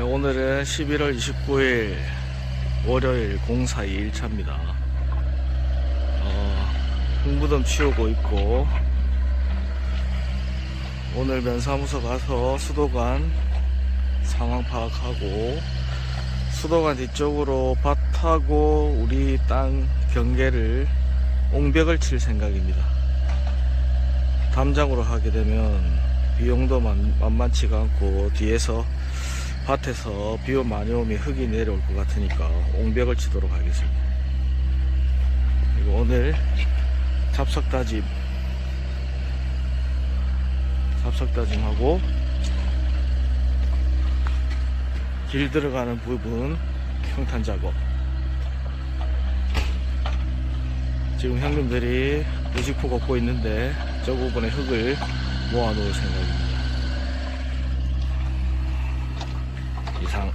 네, 오늘은 11월 29일 월요일 공사 2일차입니다. 어, 흙무덤 치우고 있고 오늘 면사무소 가서 수도관 상황 파악하고 수도관 뒤쪽으로 밭하고 우리 땅 경계를 옹벽을 칠 생각입니다. 담장으로 하게 되면 비용도 만, 만만치가 않고 뒤에서 밭에서 비 많이 오면 흙이 내려올 것 같으니까 옹벽을 치도록 하겠습니다. 그리고 오늘 잡석 다짐 잡석 다짐하고 길 들어가는 부분 평탄 작업 지금 형님들이 무직포 걷고 있는데 저 부분에 흙을 모아 놓을 생각입니다. 이상